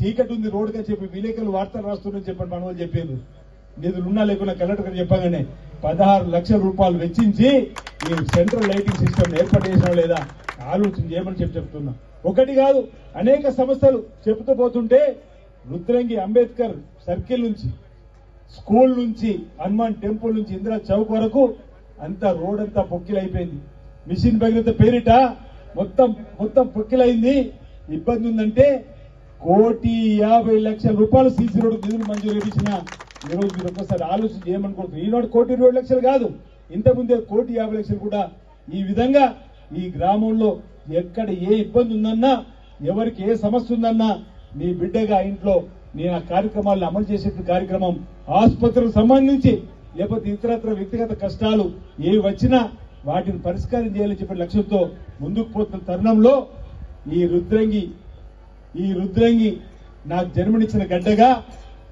చీకటి ఉంది రోడ్డుగా చెప్పి విలేకరులు వార్తలు రాస్తున్నారని చెప్పండి మన వాళ్ళు చెప్పారు నిధులున్నా లేకుండా కలెక్టర్ గారు చెప్పగానే పదహారు లక్షల రూపాయలు వెచ్చించి ఈ సెంట్రల్ లైటింగ్ సిస్టమ్ ఏర్పాటు చేసినా లేదా ఆలోచన చేయమని చెప్పి చెప్తున్నా. ఒకటి కాదు అనేక సమస్యలు చెబుతూ పోతుంటే రుద్రంగి అంబేద్కర్ సర్కిల్ నుంచి స్కూల్ నుంచి హనుమాన్ టెంపుల్ నుంచి ఇందిరా చౌక్ వరకు అంతా రోడ్ అంతా పొక్కిలైపోయింది. మిషన్ భగీరథ పేరిట మొత్తం మొత్తం పొక్కిలైంది. ఇబ్బంది ఉందంటే కోటి యాభై లక్షల రూపాయలు సీసీ రోడ్డు నిధులు మంజూరు చేయించిన ఈరోజు మీరు ఒక్కసారి ఆలోచన చేయమనుకుంటున్నారు ఈనాడు కోటి ఇరవై లక్షలు కాదు. ఇంతకుముందే కోటి యాభై లక్షలు కూడా ఈ విధంగా ఈ గ్రామంలో ఎక్కడ ఏ ఇబ్బంది ఉందన్నా ఎవరికి ఏ సమస్య ఉందన్నా మీ బిడ్డగా ఇంట్లో నేను ఆ కార్యక్రమాలను అమలు చేసే కార్యక్రమం ఆసుపత్రులకు సంబంధించి లేకపోతే ఇతరత్ర వ్యక్తిగత కష్టాలు ఏ వచ్చినా వాటిని పరిష్కారం చేయాలని చెప్పే లక్ష్యంతో ముందుకు పోతున్న తరుణంలో ఈ రుద్రంగి ఈ రుద్రంగి నాకు జన్మనిచ్చిన గడ్డగా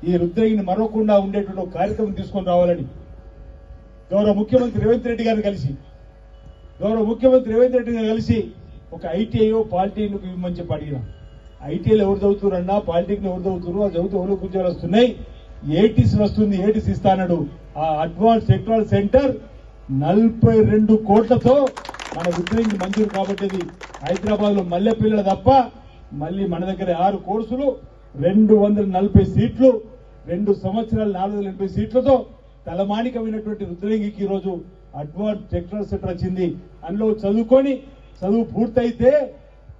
ఈ రుద్రంగిని మరవకుండా ఉండేటువంటి కార్యక్రమం తీసుకొని రావాలని గౌరవ ముఖ్యమంత్రి రేవంత్ రెడ్డి గారిని కలిసి గౌరవ ముఖ్యమంత్రి రేవంత్ రెడ్డి గారు కలిసి ఒక ఐటీఐఓ పాలిటెక్నిక్ ఇవ్వమని చెప్పి అడిగిన ఐటీఐలు ఎవరు చదువుతున్నారన్నా పాలిటెక్నిక్ ఎవరు చదువుతున్నారు ఆ చదువుతూ ఎవరు ఉద్యోగాలు వస్తున్నాయి. ఏటీసీ వస్తుంది ఏటీసీ ఇస్తానడు. ఆ అడ్వాన్స్ టెక్నాలజీ సెంటర్ నలభై రెండు కోట్లతో మన ఉద్యోగి మంజూరు కాబట్టేది. హైదరాబాద్లో మల్లెపిల్లలు తప్ప మళ్ళీ మన దగ్గర ఆరు కోర్సులు రెండు వందల నలభై సీట్లు రెండు సంవత్సరాలు నాలుగు వందల ఎనభై సీట్లతో తలమానికమైనటువంటి రుద్రంగికి ఈరోజు అడ్వాన్స్ టెక్నాలజీ సెంటర్ వచ్చింది. అందులో చదువుకొని చదువు పూర్తయితే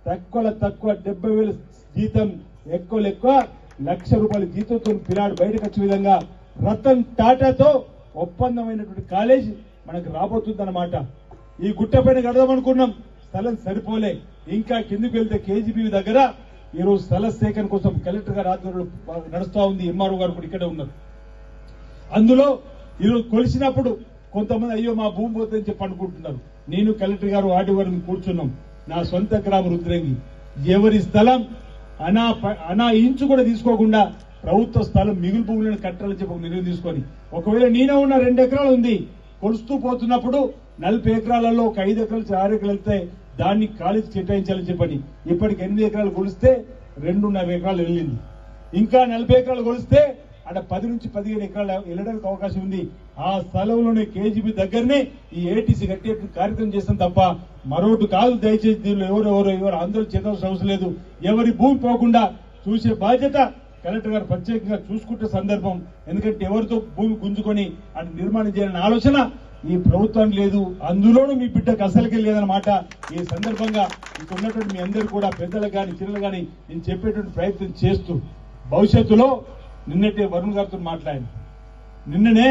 తక్కువ తక్కువ డెబ్బై వేల జీతం ఎక్కువ ఎక్కువ లక్ష రూపాయల జీతంతో పిల్లాడు బయటకు వచ్చే విధంగా రతన్ టాటాతో ఒప్పందమైనటువంటి కాలేజ్ మనకు రాబోతుందన్నమాట. ఈ గుట్టపైన కడదామనుకున్నాం. స్థలం సరిపోలే. ఇంకా కిందికి వెళ్తే కేజీబీ దగ్గర ఈరోజు స్థల సేకరణ కోసం కలెక్టర్ గారు ఆధ్వర్యంలో నడుస్తూ ఉంది. ఎంఆర్ఓ గారు కూడా ఇక్కడే ఉన్నారు. అందులో ఈరోజు కొలిసినప్పుడు కొంతమంది అయ్యో మా భూమి పోతుందని చెప్పి అనుకుంటున్నారు. నేను కలెక్టర్ గారు వాటి వారిని కూర్చున్నాం. నా సొంత గ్రామ రుద్రంగి. ఎవరి స్థలం అనా ప- అనా ఇంచు కూడా తీసుకోకుండా ప్రభుత్వ స్థలం మిగులు భూములను కట్టాలని చెప్పి ఒక నిర్ణయం తీసుకొని ఒకవేళ నేనే ఉన్న రెండు ఎకరాలు ఉంది కొలుస్తూ పోతున్నప్పుడు నలభై ఎకరాలలో ఒక ఐదు ఎకరాలు ఆరు ఎకరాలు వెళ్తే దాన్ని కాలేజీ కేటాయించాలని చెప్పని ఇప్పటికి ఎనిమిది ఎకరాలు కొలిస్తే రెండున్నర ఎకరాలు వెళ్ళింది. ఇంకా నలభై ఎకరాలు కొలిస్తే అక్కడ పది నుంచి పదిహేను ఎకరాలు వెళ్ళడానికి అవకాశం ఉంది. ఆ స్థలంలోనే కేజీబీ దగ్గరనే ఈ ఏటీసీ కట్టే కార్యక్రమం చేస్తాం తప్ప మరొకటి కాదు. దయచేసి దీనిలో ఎవరు ఎవరు ఎవరు ఆందోళన చేయాల్సిన అవసరం లేదు. ఎవరి భూమి పోకుండా చూసే బాధ్యత కలెక్టర్ గారు ప్రత్యేకంగా చూసుకుంటే సందర్భం. ఎందుకంటే ఎవరితో భూమి గుంజుకొని అది నిర్మాణం చేయాలనే ఆలోచన ఈ ప్రభుత్వం లేదు అందులోనూ మీ బిడ్డకు అసలుకే లేదన్నమాట ఈ సందర్భంగా ఇక్కడ ఉన్నటువంటి మీ అందరూ కూడా పెద్దలకు కానీ చిన్నలు కానీ నేను చెప్పేటువంటి ప్రయత్నం చేస్తూ భవిష్యత్తులో నిన్నటే వరుణ్ గారితో మాట్లాడిన. నిన్ననే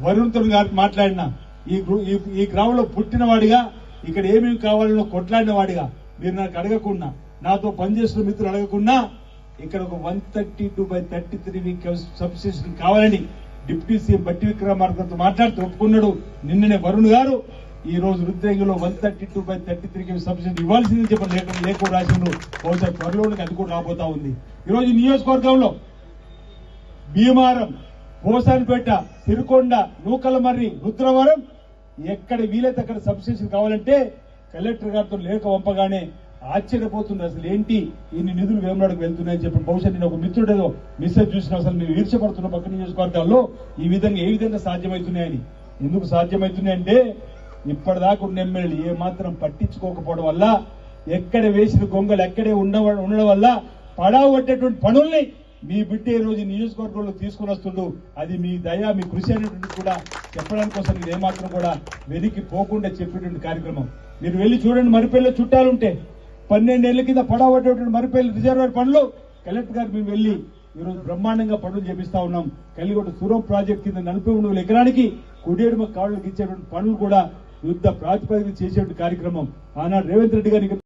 వరుణ్తో గారు మాట్లాడిన. ఈ ఈ- ఈ గ్రామంలో పుట్టినవాడిగా ఇక్కడ ఏమేమి కావాలనో కొట్లాడిన వాడిగా మీరు నాకు అడగకుండా నాతో పనిచేసిన మిత్రులు అడగకుండా ఇక్కడ ఒక one thirty two by thirty three substation కావాలని డిప్యూటీ సీఎం బట్టి విక్రమార్కతో మాట్లాడుతూ ఒప్పుకున్నాడు. నిన్ననే వరుణ్ గారు ఈ రోజు రుద్రేగిలో one thirty two by thirty three subsidy ఇవ్వాల్సింది చెప్పి లేఖ లేఖ రాసిండు. బహుశా త్వరలోనికి అది కూడా రాబోతా ఉంది. ఈ రోజు నియోజకవర్గంలో భీమారం పోసానిపేట సిరికొండ నూకలమర్రి రుద్రవరం ఎక్కడ వీలైతే అక్కడ సబ్సిడీ కావాలంటే కలెక్టర్ గారితో లేఖ పంపగానే ఆశ్చర్యపోతుంది అసలు ఏంటి ఇన్ని నిధులు వేమనాడుకు వెళ్తున్నాయని చెప్పి. బహుశా నేను ఒక మిత్రుడు ఏదో మెసేజ్ చూసిన అసలు మీరు ఈర్చపడుతున్న పక్క నియోజకవర్గాల్లో ఈ విధంగా ఏ విధంగా సాధ్యమవుతున్నాయని. ఎందుకు సాధ్యమవుతున్నాయంటే ఇప్పటిదాకా ఉన్న ఎమ్మెల్యేలు ఏ మాత్రం పట్టించుకోకపోవడం వల్ల ఎక్కడ వేసిన గొంగలు ఎక్కడే ఉండ ఉండడం వల్ల పడావు పట్టేటువంటి పనుల్ని మీ బిడ్డ ఈ రోజు నియోజకవర్గంలో తీసుకుని వస్తుండు. అది మీ దయ మీ కృషి అనేటువంటి కూడా చెప్పడానికి కోసం మీరు ఏమాత్రం కూడా వెనక్కి పోకుండా చెప్పేటువంటి కార్యక్రమం. మీరు వెళ్ళి చూడండి మరిపిల్ల చుట్టాలుంటే. పన్నెండేళ్ళ కింద పడవటువంటి మరిపల్లి రిజర్వాయర్ పనులు కలెక్టర్ గారు మేము వెళ్ళి ఈరోజు బ్రహ్మాండంగా పనులు చేపిస్తా ఉన్నాం. కలిగొండ సూరం ప్రాజెక్ట్ కింద నలభై మూడు వేల ఎకరానికి కుడేడుమ కాళ్ళకి ఇచ్చేటువంటి పనులు కూడా యుద్ధ ప్రాతిపదిక చేసేటువంటి కార్యక్రమం. ఆనాడు రేవంత్ రెడ్డి గారికి